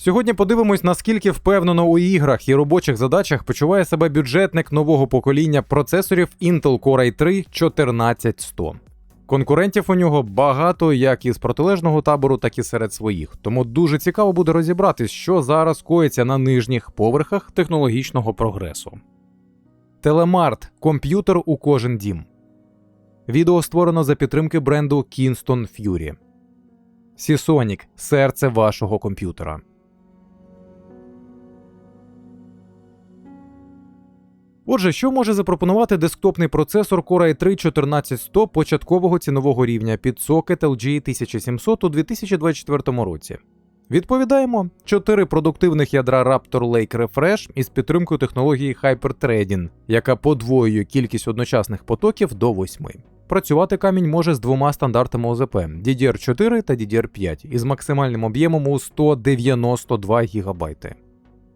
Сьогодні подивимось, наскільки впевнено у іграх і робочих задачах почуває себе бюджетник нового покоління процесорів Intel Core i3 14100. Конкурентів у нього багато як із протилежного табору, так і серед своїх. Тому дуже цікаво буде розібратись, що зараз коїться на нижніх поверхах технологічного прогресу. Телемарт комп'ютер у кожен дім. Відео створено за підтримки бренду Kingston Fury. Seasonic – серце вашого комп'ютера. Отже, що може запропонувати десктопний процесор Core i3 14100 початкового цінового рівня під сокет LG 1700 у 2024 році? Відповідаємо: 4 продуктивних ядра Raptor Lake Refresh із підтримкою технології Hyperthreading, яка подвоює кількість одночасних потоків до 8. Працювати камінь може з двома стандартами ОЗП DDR4 та DDR5 із максимальним об'ємом у 192 ГБ.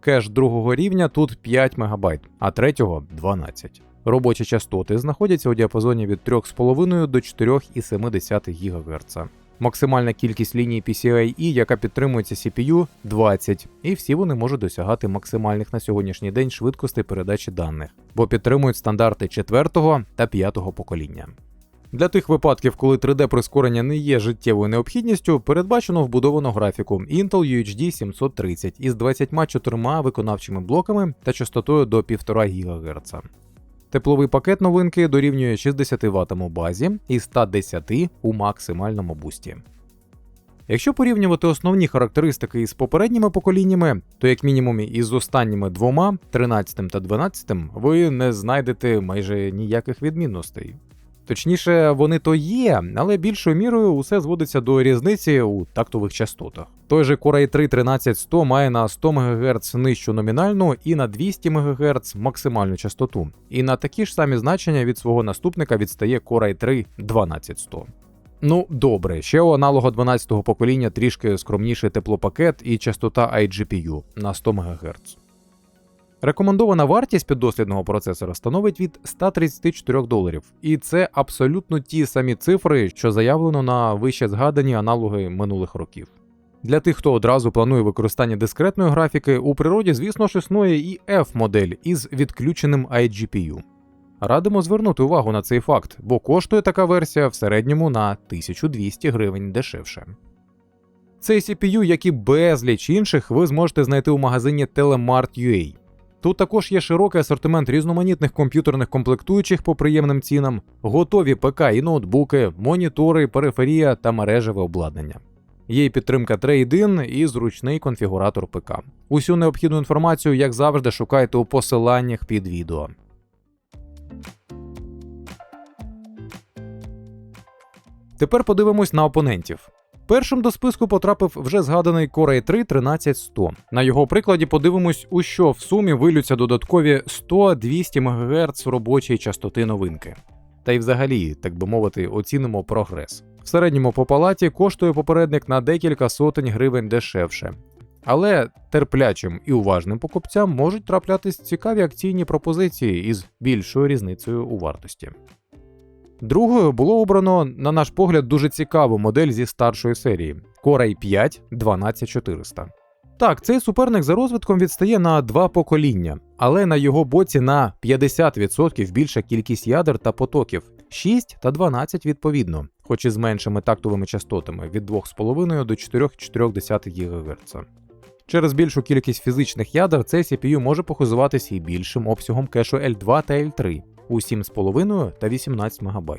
Кеш другого рівня тут 5 МБ, а третього 12. Робочі частоти знаходяться у діапазоні від 3,5 до 4,7 ГГц. Максимальна кількість ліній PCIe, яка підтримується CPU, 20, і всі вони можуть досягати максимальних на сьогоднішній день швидкостей передачі даних, бо підтримують стандарти 4 та 5 покоління. Для тих випадків, коли 3D-прискорення не є життєвою необхідністю, передбачено вбудовану графіку Intel UHD 730 із 24 виконавчими блоками та частотою до 1,5 ГГц. Тепловий пакет новинки дорівнює 60 Вт у базі і 110 у максимальному бусті. Якщо порівнювати основні характеристики із попередніми поколіннями, то як мінімум із останніми двома, 13 та 12, ви не знайдете майже ніяких відмінностей. Точніше, вони то є, але більшою мірою усе зводиться до різниці у тактових частотах. Той же Core i3 13100 має на 100 МГц нижчу номінальну і на 200 МГц максимальну частоту. І на такі ж самі значення від свого наступника відстає Core i3 12100. Ну, добре, ще у аналога 12-го покоління трішки скромніший теплопакет і частота iGPU на 100 МГц. Рекомендована вартість піддослідного процесора становить від 134 доларів, і це абсолютно ті самі цифри, що заявлено на вище згадані аналоги минулих років. Для тих, хто одразу планує використання дискретної графіки, у природі, звісно ж, існує і F-модель із відключеним iGPU. Радимо звернути увагу на цей факт, бо коштує така версія в середньому на 1200 гривень дешевше. Цей CPU, як і безліч інших, ви зможете знайти у магазині Telemart.ua. Тут також є широкий асортимент різноманітних комп'ютерних комплектуючих по приємним цінам, готові ПК і ноутбуки, монітори, периферія та мережеве обладнання. Є й підтримка Trade-in і зручний конфігуратор ПК. Усю необхідну інформацію, як завжди, шукайте у посиланнях під відео. Тепер подивимось на опонентів. Першим до списку потрапив вже згаданий Core i3 13100. На його прикладі подивимось, у що в сумі вилються додаткові 100-200 МГц робочої частоти новинки. Та й взагалі, так би мовити, оцінимо прогрес. В середньому по палаті коштує попередник на декілька сотень гривень дешевше. Але терплячим і уважним покупцям можуть траплятись цікаві акційні пропозиції із більшою різницею у вартості. Другою було обрано, на наш погляд, дуже цікаву модель зі старшої серії Core i5 12400. Так, цей суперник за розвитком відстає на два покоління, але на його боці на 50% більша кількість ядер та потоків 6 та 12 відповідно, хоч і з меншими тактовими частотами від 2,5 до 4,4 ГГц. Через більшу кількість фізичних ядер цей CPU може похизуватися і більшим обсягом кешу L2 та L3 у 7,5 та 18 МБ.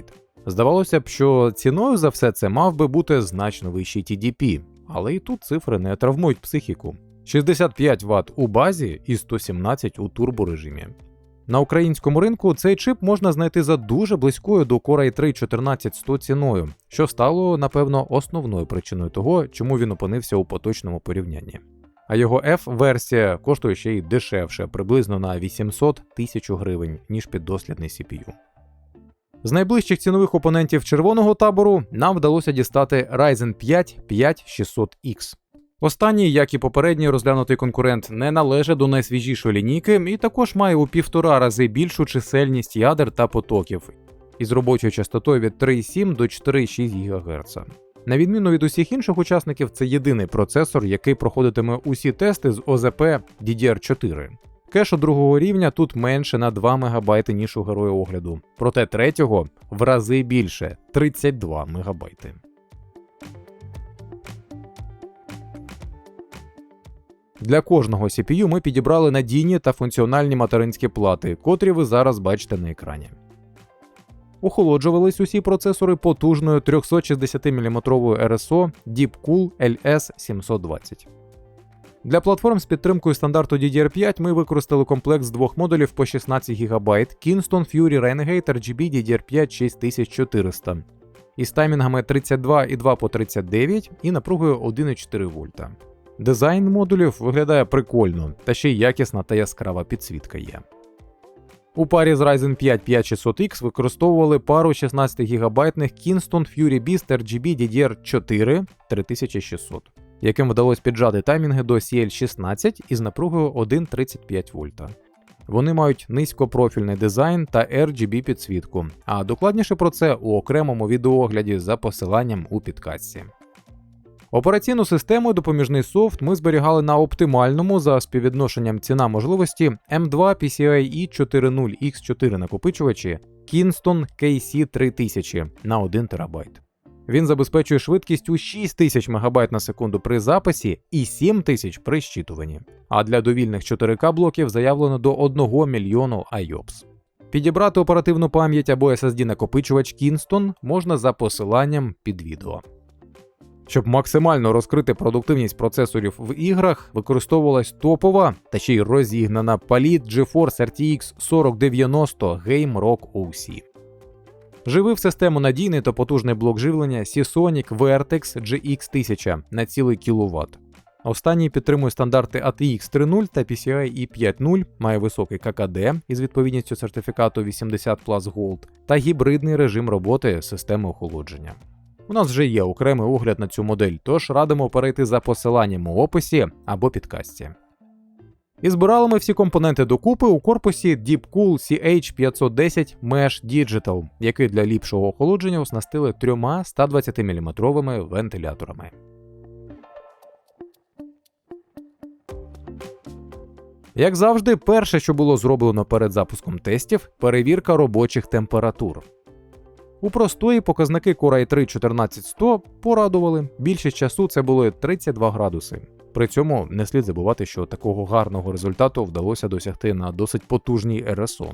Здавалося б, що ціною за все це мав би бути значно вищий TDP, але і тут цифри не травмують психіку. 65 Вт у базі і 117 у турборежимі. На українському ринку цей чип можна знайти за дуже близькою до Core i3 14100 ціною, що стало, напевно, основною причиною того, чому він опинився у поточному порівнянні. А його F-версія коштує ще й дешевше, приблизно на 800 тисяч гривень, ніж піддослідний CPU. З найближчих цінових опонентів червоного табору нам вдалося дістати Ryzen 5 5600X. Останній, як і попередній розглянутий конкурент, не належить до найсвіжішої лінійки і також має у півтора рази більшу чисельність ядер та потоків із робочою частотою від 3,7 до 4,6 ГГц. На відміну від усіх інших учасників, це єдиний процесор, який проходитиме усі тести з ОЗП DDR4. Кешу другого рівня тут менше на 2 МБ, ніж у героя огляду, проте третього в рази більше 32 МБ. Для кожного CPU ми підібрали надійні та функціональні материнські плати, котрі ви зараз бачите на екрані. Охолоджувались усі процесори потужною 360-мм RSO DeepCool LS720. Для платформ з підтримкою стандарту DDR5 ми використали комплект з двох модулів по 16 ГБ Kingston Fury Renegade RGB DDR5 6400 із таймінгами 32,2 по 39 і напругою 1,4 вольта. Дизайн модулів виглядає прикольно, та ще й якісна та яскрава підсвітка є. У парі з Ryzen 5 5600X використовували пару 16 ГБ Kingston Fury Beast RGB DDR4 3600, яким вдалося піджати таймінги до CL16 із напругою 1,35 вольта. Вони мають низькопрофільний дизайн та RGB підсвітку, а докладніше про це у окремому відеоогляді за посиланням у підкастці. Операційну систему допоміжний софт ми зберігали на оптимальному за співвідношенням ціна можливості M2 PCIe 40X4 накопичувачі Kingston KC3000 на 1 ТБ. Він забезпечує швидкість у 6000 МБ на секунду при записі і 7000 при щитуванні. А для довільних 4К блоків заявлено до 1 мільйону IOPS. Підібрати оперативну пам'ять або SSD накопичувач Kingston можна за посиланням під відео. Щоб максимально розкрити продуктивність процесорів в іграх, використовувалась топова та ще й розігнана паліт GeForce RTX 4090 Game Rock OC. Живив систему надійний та потужний блок живлення Seasonic Vertex GX 1000 на цілий кіловат. Останній підтримує стандарти ATX 3.0 та PCIe 5.0, має високий ККД із відповідністю сертифікату 80 Plus Gold та гібридний режим роботи системи охолодження. У нас вже є окремий огляд на цю модель, тож радимо перейти за посиланням у описі або підкасті. І збирали ми всі компоненти докупи у корпусі DeepCool CH510 Mesh Digital, який для ліпшого охолодження оснастили трьома 120-мм вентиляторами. Як завжди, перше, що було зроблено перед запуском тестів, перевірка робочих температур. У простої показники Core i3 14100 порадували. Більшість часу це були 32 градуси. При цьому не слід забувати, що такого гарного результату вдалося досягти на досить потужній RSO.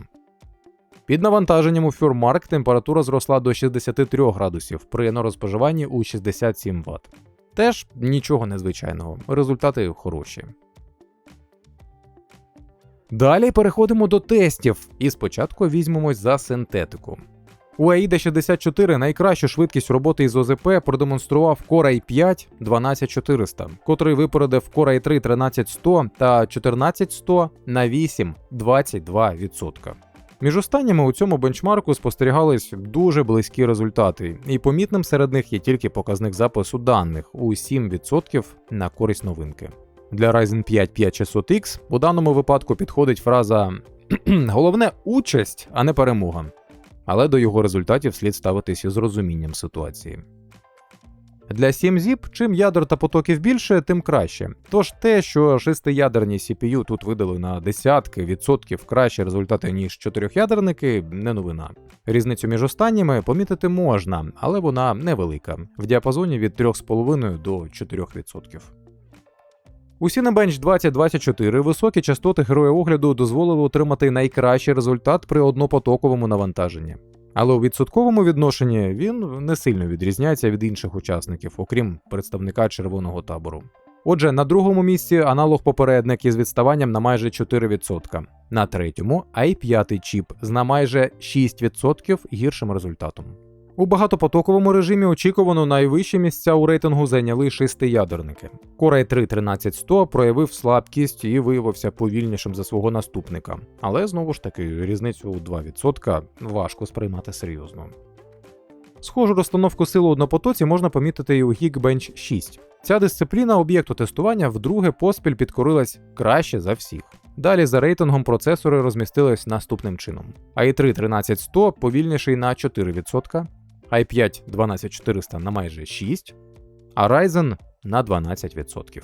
Під навантаженням у Фюрмарк температура зросла до 63 градусів при енергоспоживанні у 67 Вт. Теж нічого незвичайного, результати хороші. Далі переходимо до тестів, і спочатку візьмемось за синтетику. У AIDA 64 найкращу швидкість роботи із ОЗП продемонстрував Core i5 12400, котрий випередив Core i3 13100 та 14100 на 8 22%. Між останніми у цьому бенчмарку спостерігались дуже близькі результати, і помітним серед них є тільки показник запису даних у 7% на користь новинки. Для Ryzen 5 5600X у даному випадку підходить фраза головне участь, а не перемога але до його результатів слід ставитись із розумінням ситуації. Для 7-ZIP, чим ядер та потоків більше, тим краще. Тож те, що шестиядерні CPU тут видали на десятки відсотків кращі результати, ніж чотирьохядерники, не новина. Різницю між останніми помітити можна, але вона невелика, в діапазоні від 3,5 до 4%. У Cinebench 2024 високі частоти героя огляду дозволили отримати найкращий результат при однопотоковому навантаженні. Але у відсотковому відношенні він не сильно відрізняється від інших учасників, окрім представника червоного табору. Отже, на другому місці аналог попередник із відставанням на майже 4%, на третьому i5 чіп з на майже 6% гіршим результатом. У багатопотоковому режимі очікувано найвищі місця у рейтингу зайняли шестиядерники. Core i3 13100 проявив слабкість і виявився повільнішим за свого наступника, але знову ж таки різницю у 2% важко сприймати серйозно. Схожу розстановку сил у однопотоці можна помітити і у Geekbench 6. Ця дисципліна об'єкту тестування вдруге поспіль підкорилась краще за всіх. Далі за рейтингом процесори розмістились наступним чином: i3 13100 повільніший на 4%, i5 12400 на майже 6, а Ryzen на 12%.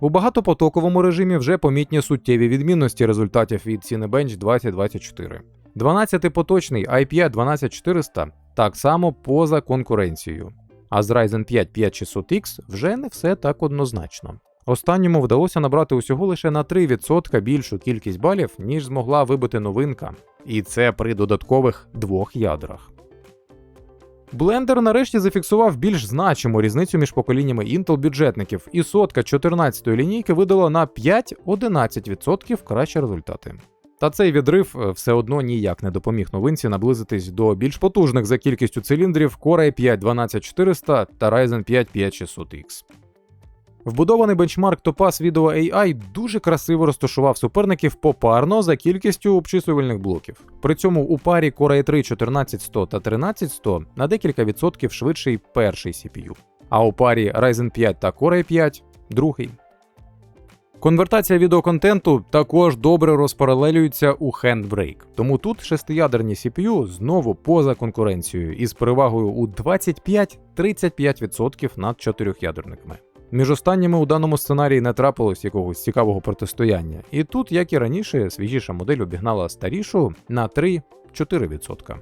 У багатопотоковому режимі вже помітні суттєві відмінності результатів від Cinebench 2024. 12-поточний i5 12400 так само поза конкуренцією. А з Ryzen 5 5600X вже не все так однозначно. Останньому вдалося набрати усього лише на 3% більшу кількість балів, ніж змогла вибити новинка. І це при додаткових двох ядрах. Блендер нарешті зафіксував більш значиму різницю між поколіннями Intel бюджетників, і сотка 14-ї лінійки видала на 5-11% кращі результати. Та цей відрив е, все одно ніяк не допоміг новинці наблизитись до більш потужних за кількістю циліндрів Core i 5 12400 та Ryzen 5 5600X. Вбудований бенчмарк Topaz Video AI дуже красиво розташував суперників попарно за кількістю обчислювальних блоків. При цьому у парі Core i 3 14100 та 13100 на декілька відсотків швидший перший CPU, а у парі Ryzen 5 та Core i 5 другий. Конвертація відеоконтенту також добре розпаралелюється у Handbrake, тому тут шестиядерні CPU знову поза конкуренцією із перевагою у 25-35% над чотирьохядерниками. Між останніми у даному сценарії не трапилось якогось цікавого протистояння, і тут, як і раніше, свіжіша модель обігнала старішу на 3-4%.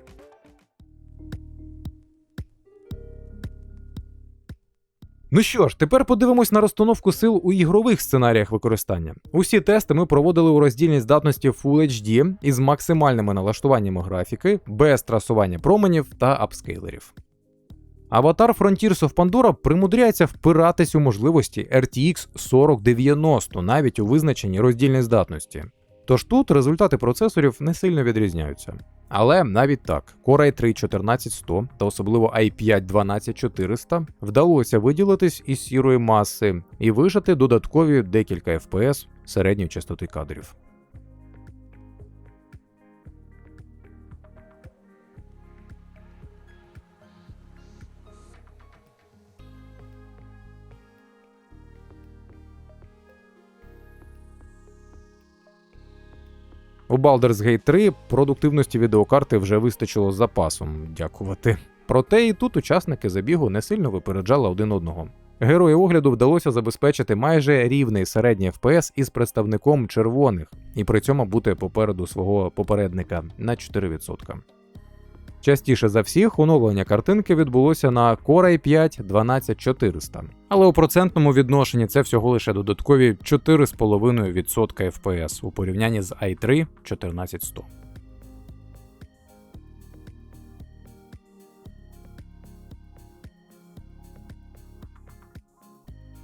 Ну що ж, тепер подивимось на розстановку сил у ігрових сценаріях використання. Усі тести ми проводили у роздільній здатності Full HD із максимальними налаштуваннями графіки, без трасування променів та апскейлерів. Аватар Frontiers of Pandora примудряється впиратись у можливості RTX 4090 навіть у визначенні роздільної здатності. Тож тут результати процесорів не сильно відрізняються. Але навіть так, Core i 3 14100 та особливо i5 12400 вдалося виділитись із сірої маси і вижати додаткові декілька FPS середньої частоти кадрів. У Baldur's Gate 3 продуктивності відеокарти вже вистачило з запасом, дякувати. Проте і тут учасники забігу не сильно випереджали один одного. Герої огляду вдалося забезпечити майже рівний середній FPS із представником червоних, і при цьому бути попереду свого попередника на 4%. Частіше за всіх оновлення картинки відбулося на Core i 5 12400, але у процентному відношенні це всього лише додаткові 4,5% FPS у порівнянні з i3 14100.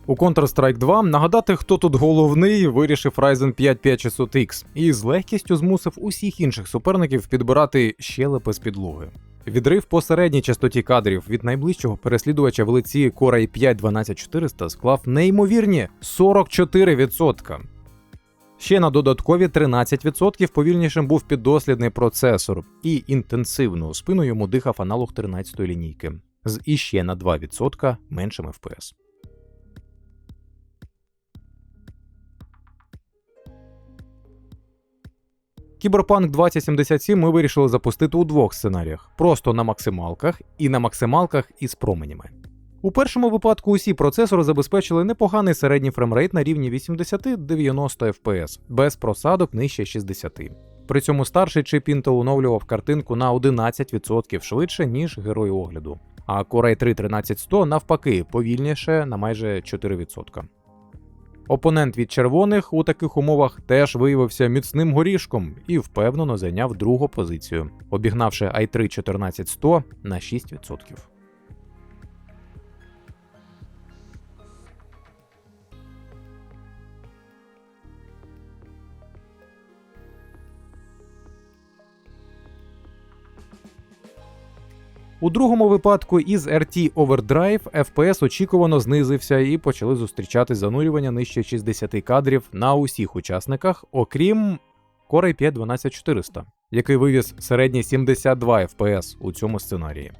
У Counter-Strike 2 нагадати, хто тут головний, вирішив Ryzen 5 5600X і з легкістю змусив усіх інших суперників підбирати щелепи з підлоги. Відрив по середній частоті кадрів від найближчого переслідувача в лиці Core i 5 12400 склав неймовірні 44%. Ще на додаткові 13% повільнішим був піддослідний процесор, і інтенсивну спину йому дихав аналог 13-ї лінійки з іще на 2% меншим FPS. Кіберпанк 2077 ми вирішили запустити у двох сценаріях: просто на максималках і на максималках із променями. У першому випадку усі процесори забезпечили непоганий середній фреймрейт на рівні 80-90 FPS, без просадок нижче 60. При цьому старший чип Intel оновлював картинку на 11% швидше, ніж герой огляду. А Core i 3 13100 навпаки повільніше на майже 4%. Опонент від червоних у таких умовах теж виявився міцним горішком і впевнено зайняв другу позицію, обігнавши i3 14100 на 6%. У другому випадку із RT Overdrive FPS очікувано знизився і почали зустрічати занурювання нижче 60 кадрів на усіх учасниках, окрім Core i 5 12400, який вивіз середні 72 FPS у цьому сценарії.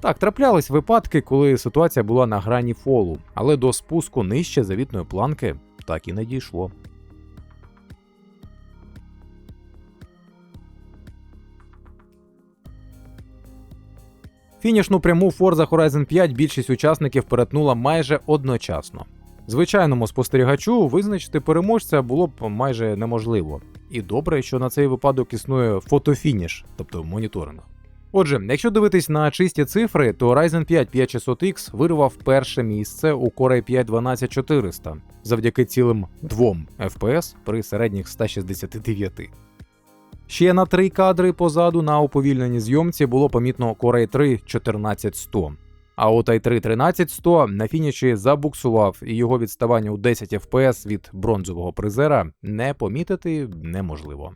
Так, траплялись випадки, коли ситуація була на грані фолу, але до спуску нижче завітної планки так і не дійшло. Фінішну пряму Forza Horizon 5 більшість учасників перетнула майже одночасно. Звичайному спостерігачу визначити переможця було б майже неможливо. І добре, що на цей випадок існує фотофініш, тобто моніторинг. Отже, якщо дивитись на чисті цифри, то Ryzen 5 5600X вирвав перше місце у Core i 5 12400 завдяки цілим 2 FPS при середніх 169. Ще на три кадри позаду на уповільненій зйомці було помітно Корей i 3 14100. А от i3 13100 на фініші забуксував, і його відставання у 10 FPS від бронзового призера не помітити неможливо.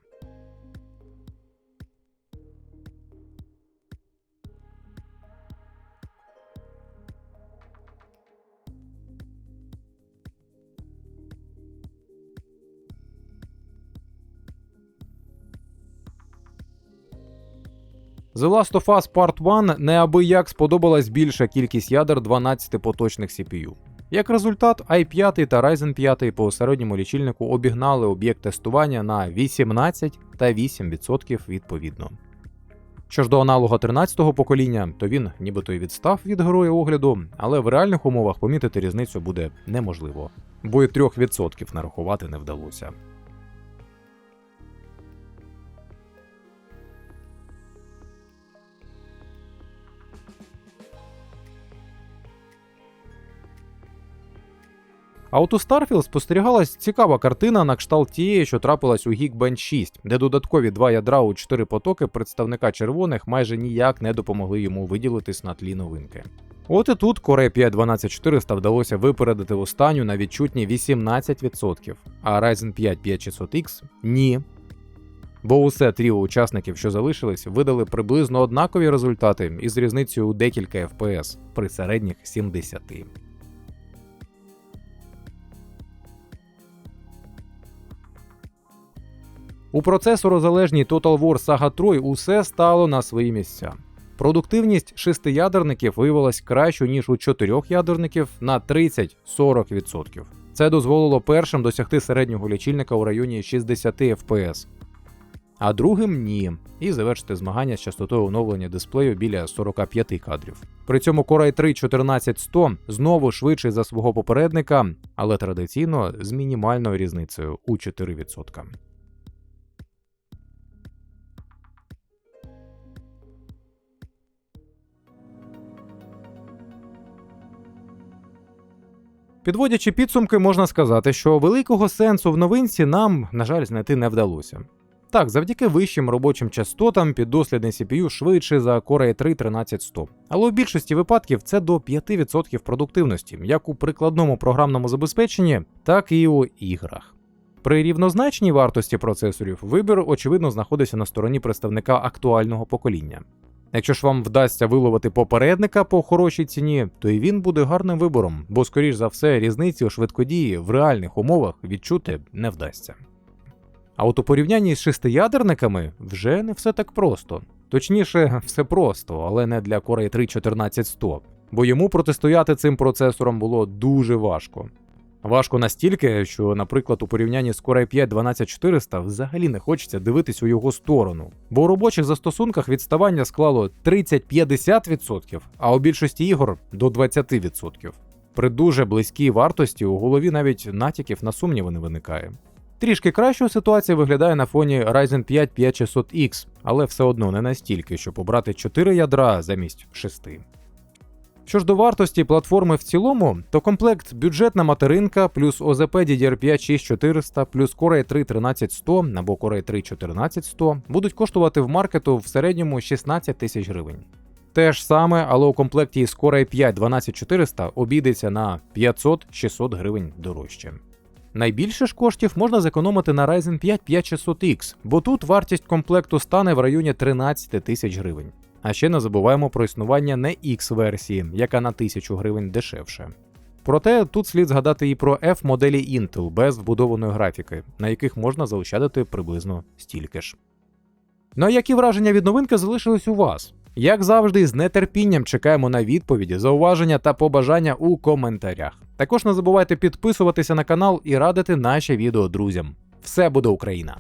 The Last of Us Part 1 неабияк сподобалась більша кількість ядер 12 поточних CPU. Як результат, i5 та Ryzen 5 по середньому лічильнику обігнали об'єкт тестування на 18 та 8% відповідно. Що ж до аналога 13-го покоління, то він нібито й відстав від героя огляду, але в реальних умовах помітити різницю буде неможливо, бо й 3% нарахувати не вдалося. А от у Starfield спостерігалась цікава картина на кшталт тієї, що трапилась у Geekbench 6, де додаткові два ядра у чотири потоки представника червоних майже ніяк не допомогли йому виділитись на тлі новинки. От і тут Core 5 12400 вдалося випередити останню на відчутні 18%, а Ryzen 5 5600X ні. Бо усе тріо учасників, що залишились, видали приблизно однакові результати із різницею у декілька FPS при середніх 70. У процесорозалежній Total War Saga Troy усе стало на свої місця. Продуктивність шестиядерників виявилась кращою, ніж у чотирьохядерників на 30-40%. Це дозволило першим досягти середнього лічильника у районі 60 FPS, а другим ні, і завершити змагання з частотою оновлення дисплею біля 45 кадрів. При цьому Core i 3 14100 знову швидший за свого попередника, але традиційно з мінімальною різницею у 4%. Підводячи підсумки, можна сказати, що великого сенсу в новинці нам, на жаль, знайти не вдалося. Так, завдяки вищим робочим частотам піддослідний CPU швидший за Core i 3 13100. Але в більшості випадків це до 5% продуктивності, як у прикладному програмному забезпеченні, так і у іграх. При рівнозначній вартості процесорів вибір, очевидно, знаходиться на стороні представника актуального покоління. Якщо ж вам вдасться виловити попередника по хорошій ціні, то і він буде гарним вибором, бо, скоріш за все, різниці у швидкодії в реальних умовах відчути не вдасться. А от у порівнянні з шестиядерниками вже не все так просто. Точніше, все просто, але не для Core i 3 14100, бо йому протистояти цим процесором було дуже важко. Важко настільки, що, наприклад, у порівнянні з Core i 5 12400 взагалі не хочеться дивитись у його сторону, бо у робочих застосунках відставання склало 30-50%, а у більшості ігор до 20%. При дуже близькій вартості у голові навіть натяків на сумніви не виникає. Трішки кращою ситуація виглядає на фоні Ryzen 5 5600X, але все одно не настільки, щоб обрати 4 ядра замість 6. Що ж до вартості платформи в цілому, то комплект бюджетна материнка плюс ОЗП DDR5 6400 плюс Core i 3 13100 або Core i 3 14100 будуть коштувати в маркету в середньому 16 тисяч гривень. Те ж саме, але у комплекті з Core i 5 12400 обійдеться на 500-600 гривень дорожче. Найбільше ж коштів можна зекономити на Ryzen 5 5600X, бо тут вартість комплекту стане в районі 13 тисяч гривень. А ще не забуваємо про існування не X-версії, яка на 1000 гривень дешевше. Проте тут слід згадати і про F-моделі Intel без вбудованої графіки, на яких можна заощадити приблизно стільки ж. Ну а які враження від новинки залишились у вас? Як завжди, з нетерпінням чекаємо на відповіді, зауваження та побажання у коментарях. Також не забувайте підписуватися на канал і радити наші відео друзям. Все буде Україна!